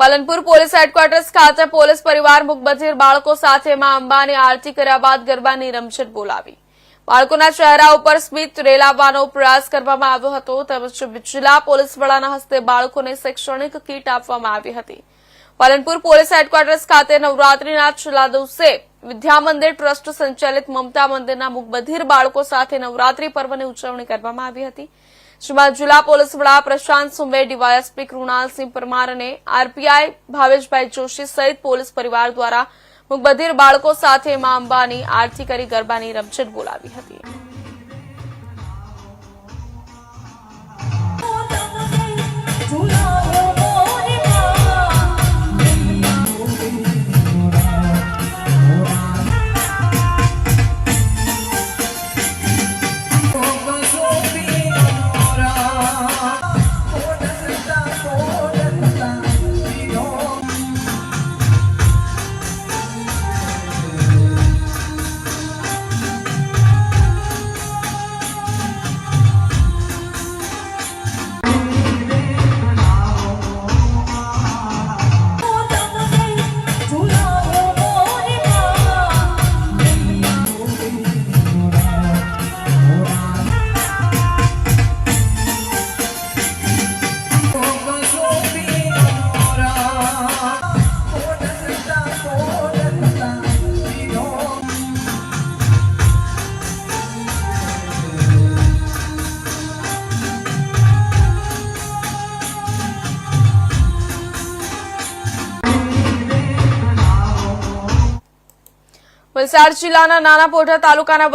Palanpur police headquarters ખાતે police પરિવાર મુકબધિર બાળકો સાથે માં અંબાની આરતી કર્યા બાદ ગરબાની રમઝટ બોલાવી. બાળકોના ચહેરા ઉપર સ્મિત રેલાવવાનો પ્રયાસ કરવામાં આવ્યો હતો, તેમજ જિલ્લા પોલીસ વડાના હસ્તે બાળકોને શૈક્ષણિક કીટ આપવામાં આવી હતી. પાલનપુર પોલીસ હેડક્વાર્ટર્સ ખાતે નવરાત્રીના છેલ્લા દિવસે વિદ્યા મંદિર ટ્રસ્ટ સંચાલિત મમતા મંદિરના મુકબધિર બાળકો સાથે નવરાત્રી પર્વની ઉજવણી કરવામાં આવી હતી. જેમાં જિલ્લા પોલીસ વડા પ્રશાંત સુંબે ડીવાયએસપી કૃણાલસિંહ પરમાર અને આરપીઆઈ ભાવેશભાઈ જોશી સહિત પોલીસ પરિવાર દ્વારા મુકબધિર બાળકો સાથે મા અંબાની આરતી કરી ગરબાની રમઝટ બોલાવી હતી. વલસાડ જિલ્લાના નાના પોઢા તાલુકાના